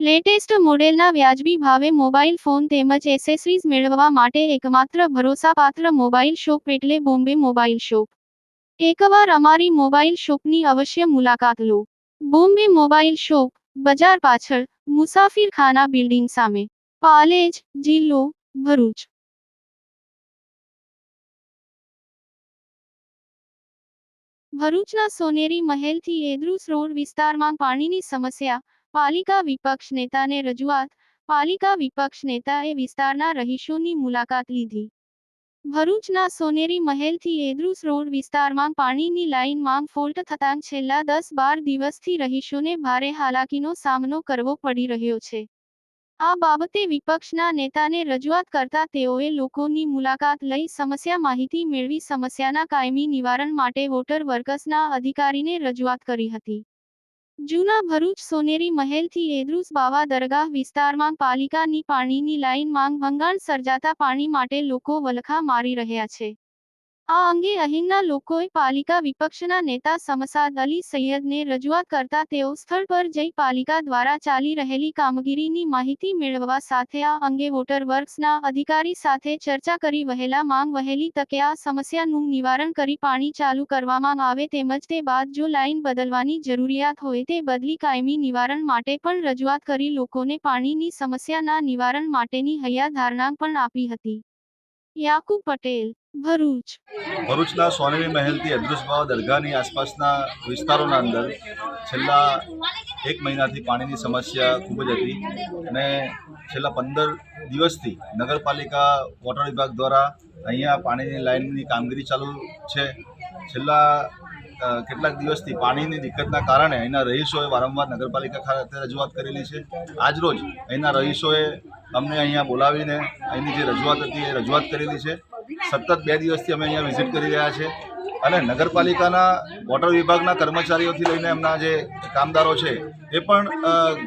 Latest મોડેલના વ્યાજબી ભાવે મોબાઈલ ફોન તેમજ એસેસરીઝ મેળવવા માટે એકમાત્ર ભરોસાપાત્ર મોબાઈલ શોપ એટલે બોમ્બે મોબાઈલ શોપ. એકવાર અમારી મોબાઈલ શોપની અવશ્ય મુલાકાત લો. બોમ્બે મોબાઈલ શોપ, બજાર પાછળ, મુસાફિરખાના બિલ્ડિંગ સામે. પાલેજ, જિલ્લો, ભરૂચ. ભરૂચના સોનેરી મહેલથી એદ્રુસ રોડ વિસ્તારમાં પાણીની સમસ્યા પાલિકા વિપક્ષ નેતાને રજૂઆત, પાલિકા વિપક્ષ નેતાએ વિસ્તારના રહીશોની મુલાકાત લીધી. ભરૂચના સોનેરી મહેલથી એદ્રુસ રોડ વિસ્તારમાં પાણીની લાઇનમાં ફોલ્ટ થતાં છેલ્લા દસ બાર દિવસથી રહીશોને ભારે હાલાકીનો સામનો કરવો પડી રહ્યો છે. આ બાબતે વિપક્ષના નેતાને રજૂઆત કરતા તેઓએ લોકોની મુલાકાત લઈ સમસ્યા માહિતી મેળવી સમસ્યાના કાયમી નિવારણ માટે વોટર વર્કસના અધિકારીને રજૂઆત કરી હતી. જૂના ભરૂચ સોનેરી મહેલથી એદ્રુસ બાવા દરગાહ વિસ્તારમાં પાલિકાની પાણીની લાઇન માંગ ભંગાણ સર્જાતા પાણી માટે લોકો વલખા મારી રહ્યા છે. આ અંગે અહીંના લોકોએ પાલિકા વિપક્ષના નેતા સમસાદ અલી સૈયદને રજૂઆત કરતા તેઓ સ્થળ પર જઈ પાલિકા દ્વારા ચાલી રહેલી કામગીરીની માહિતી મેળવવા સાથે આ અંગે વોટર વર્ક્સના અધિકારી સાથે ચર્ચા કરી વહેલા માંગ વહેલી તકે આ સમસ્યાનું નિવારણ કરી પાણી ચાલુ કરવામાં આવે તેમજ તે બાદ જો લાઇન બદલવાની જરૂરિયાત હોય તે બદલી કાયમી નિવારણ માટે પણ રજૂઆત કરી લોકોને પાણીની સમસ્યાના નિવારણ માટેની હૈયાધારણા પણ આપી હતી. યાકુબ પટેલ ભરૂચ. ભરૂચના સોનેરી મહેલથી અદૃશ્યભાવ દરગાહની આસપાસના વિસ્તારોના અંદર છેલ્લા એક મહિનાથી પાણીની સમસ્યા ખૂબ જ હતી અને છેલ્લા પંદર દિવસથી નગરપાલિકા, વોટર વિભાગ દ્વારા અહીંયા પાણીની લાઇનની કામગીરી ચાલુ છે. છેલ્લા કેટલાક દિવસથી પાણીની દિક્કતના કારણે અહીંના રહીશોએ વારંવાર નગરપાલિકા ખાતે રજૂઆત કરેલી છે. આજરોજ અહીંના રહીશોએ અમને અહીંયા બોલાવીને અહીંની જે રજૂઆત હતી એ રજૂઆત કરેલી છે. સતત બે દિવસથી અમે અહીંયા વિઝિટ કરી રહ્યા છે અને નગરપાલિકાના વોટર વિભાગના કર્મચારીઓથી લઈને એમના જે કામદારો છે, એ પણ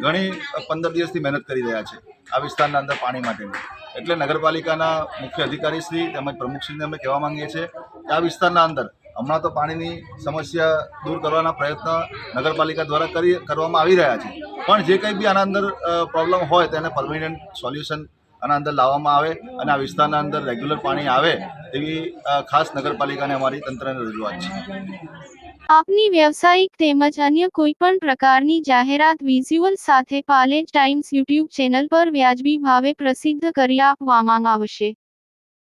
ઘણી પંદર દિવસથી મહેનત કરી રહ્યા છે આ વિસ્તારના અંદર પાણી માટેની. એટલે નગરપાલિકાના મુખ્ય અધિકારીશ્રી તેમજ પ્રમુખશ્રીને અમે કહેવા માંગીએ છીએ કે આ વિસ્તારના અંદર હમણાં તો પાણીની સમસ્યા દૂર કરવાના પ્રયત્ન નગરપાલિકા દ્વારા કરી, કરવામાં આવી રહ્યા છે. પણ જે કંઈ બી આના અંદર પ્રોબ્લેમ હોય તેને પરમિનન્ટ સોલ્યુશન આના અંદર લાવવામાં આવે અને આ વિસ્તારના અંદર રેગ્યુલર પાણી આવે તેવી ખાસ નગરપાલિકાને અમારી તંત્રને રજૂઆત છે. આપની વ્યવસાયિક તેમજ અન્ય કોઈ પણ પ્રકારની જાહેરાત વિઝ્યુઅલ સાથે પાલેજ ટાઈમ્સ યુટ્યુબ ચેનલ પર વ્યાજબી ભાવે પ્રસિદ્ધ કરી આપવામાં આવશે.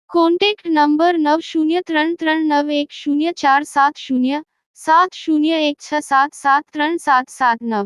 કોન્ટેક્ટ નંબર નવ શૂન્ય ત્રણ ત્રણ નવ એક શૂન્ય ચાર સાત શૂન્ય સાત શૂન્ય એક છ સાત સાત ત્રણ સાત સાત નવ.